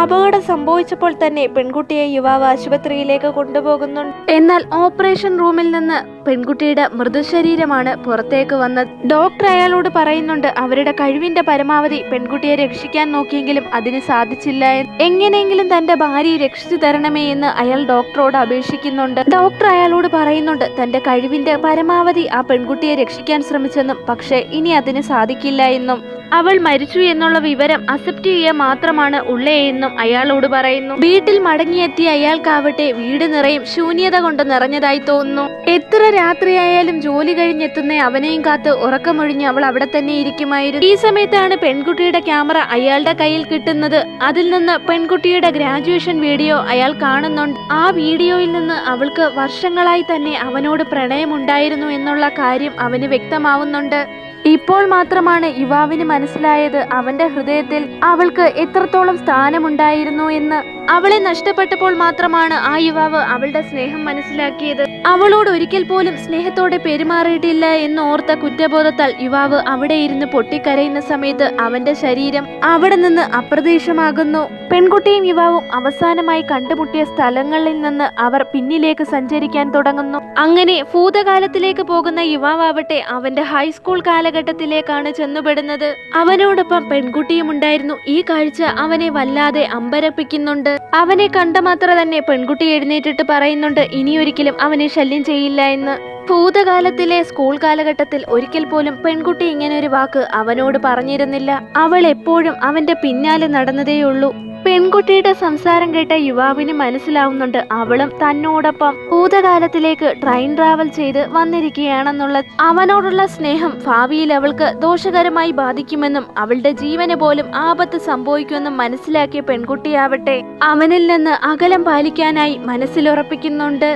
അപകടം സംഭവിച്ചപ്പോൾ തന്നെ പെൺകുട്ടിയെ യുവാവ് ആശുപത്രിയിലേക്ക് കൊണ്ടുപോകുന്നുണ്ട്. എന്നാൽ ഓപ്പറേഷൻ റൂമിൽ നിന്ന് പെൺകുട്ടിയുടെ മൃതശരീരമാണ് പുറത്തേക്ക് വന്നത്. ഡോക്ടർ അയാളോട് പറയുന്നുണ്ട് അവരുടെ കഴിവിന്റെ പരമാവധി പെൺകുട്ടിയെ രക്ഷിക്കാൻ നോക്കിയെങ്കിലും അതിന് സാധിച്ചില്ല. എങ്ങനെയെങ്കിലും തന്റെ ഭാര്യയെ രക്ഷിച്ചു തരണമേ എന്ന് അയാൾ ഡോക്ടറോട് അപേക്ഷിക്കുന്നുണ്ട്. ഡോക്ടർ അയാളോട് പറയുന്നുണ്ട് തന്റെ കഴിവിന്റെ പരമാവധി ആ പെൺകുട്ടിയെ രക്ഷിക്കാൻ ശ്രമിച്ചെന്നും പക്ഷേ ഇനി അതിന് സാധിക്കില്ല എന്നും. അവൾ മരിച്ചു എന്നുള്ള വിവരം അക്സെപ്റ്റ് ചെയ്യുക മാത്രമാണ് ഉള്ളേ എന്നും അയാളോട് പറയുന്നു. വീട്ടിൽ മടങ്ങിയെത്തിയ അയാൾക്കാവട്ടെ വീട് നിറയും ശൂന്യത കൊണ്ട് നിറഞ്ഞതായി തോന്നുന്നു. എത്ര രാത്രിയായാലും ജോലി കഴിഞ്ഞെത്തുന്ന അവനെയും കാത്ത് ഉറക്കമൊഴിഞ്ഞ് അവൾ അവിടെ തന്നെ ഇരിക്കുമായിരുന്നു. ഈ സമയത്താണ് പെൺകുട്ടിയുടെ ക്യാമറ അയാളുടെ കയ്യിൽ കിട്ടുന്നത്. അതിൽ നിന്ന് പെൺകുട്ടിയുടെ ഗ്രാജുവേഷൻ വീഡിയോ അയാൾ കാണുന്നുണ്ട്. ആ വീഡിയോയിൽ നിന്ന് അവൾക്ക് വർഷങ്ങളായി തന്നെ അവനോട് പ്രണയമുണ്ടായിരുന്നു എന്നുള്ള കാര്യം അവന് വ്യക്തമാവുന്നുണ്ട്. ഇപ്പോൾ മാത്രമാണ് യുവാവിന് മനസ്സിലായത് അവന്റെ ഹൃദയത്തിൽ അവൾക്ക് എത്രത്തോളം സ്ഥാനമുണ്ടായിരുന്നു എന്ന്. അവളെ നഷ്ടപ്പെട്ടപ്പോൾ മാത്രമാണ് ആ യുവാവ് അവളുടെ സ്നേഹം മനസ്സിലാക്കിയത്. അവളോട് ഒരിക്കൽ പോലും സ്നേഹത്തോടെ പെരുമാറിയിട്ടില്ല എന്ന് ഓർത്ത കുറ്റബോധത്താൽ യുവാവ് അവിടെ ഇരുന്ന് പൊട്ടിക്കരയുന്ന സമയത്ത് അവന്റെ ശരീരം അവിടെ നിന്ന് അപ്രതീക്ഷമാകുന്നു പെൺകുട്ടിയും യുവാവും അവസാനമായി കണ്ടുമുട്ടിയ സ്ഥലങ്ങളിൽ നിന്ന് അവർ പിന്നിലേക്ക് സഞ്ചരിക്കാൻ തുടങ്ങുന്നു. അങ്ങനെ ഭൂതകാലത്തിലേക്ക് പോകുന്ന യുവാവട്ടെ അവന്റെ ഹൈസ്കൂൾ കാലഘട്ടത്തിലേക്കാണ് ചെന്നുപെടുന്നത്. അവനോടൊപ്പം പെൺകുട്ടിയും ഉണ്ടായിരുന്നു. ഈ കാഴ്ച അവനെ വല്ലാതെ അമ്പരപ്പിക്കുന്നുണ്ട്. അവനെ കണ്ട മാത്ര തന്നെ പെൺകുട്ടി എഴുന്നേറ്റിട്ട് പറയുന്നുണ്ട് ഇനിയൊരിക്കലും അവനെ ശല്യം ചെയ്യില്ല എന്ന്. ഭൂതകാലത്തിലെ സ്കൂൾ കാലഘട്ടത്തിൽ ഒരിക്കൽ പോലും പെൺകുട്ടി ഇങ്ങനെ ഒരു വാക്ക് അവനോട് പറഞ്ഞിരുന്നില്ല. അവൾ എപ്പോഴും അവന്റെ പിന്നാലെ നടന്നതേയുള്ളൂ. പെൺകുട്ടിയുടെ സംസാരം കേട്ട യുവാവിന് മനസ്സിലാവുന്നുണ്ട് അവളും തന്നോടൊപ്പം ഭൂതകാലത്തിലേക്ക് ട്രെയിൻ ട്രാവൽ ചെയ്ത് വന്നിരിക്കുകയാണെന്നുള്ള അവനോടുള്ള സ്നേഹം ഭാവിയിൽ അവൾക്ക് ദോഷകരമായി ബാധിക്കുമെന്നും അവളുടെ ജീവന് പോലും ആപത്ത് സംഭവിക്കുമെന്നും മനസ്സിലാക്കിയ പെൺകുട്ടിയാവട്ടെ അവനിൽ നിന്ന് അകലം പാലിക്കാനായി മനസ്സിലുറപ്പിക്കുന്നുണ്ട്.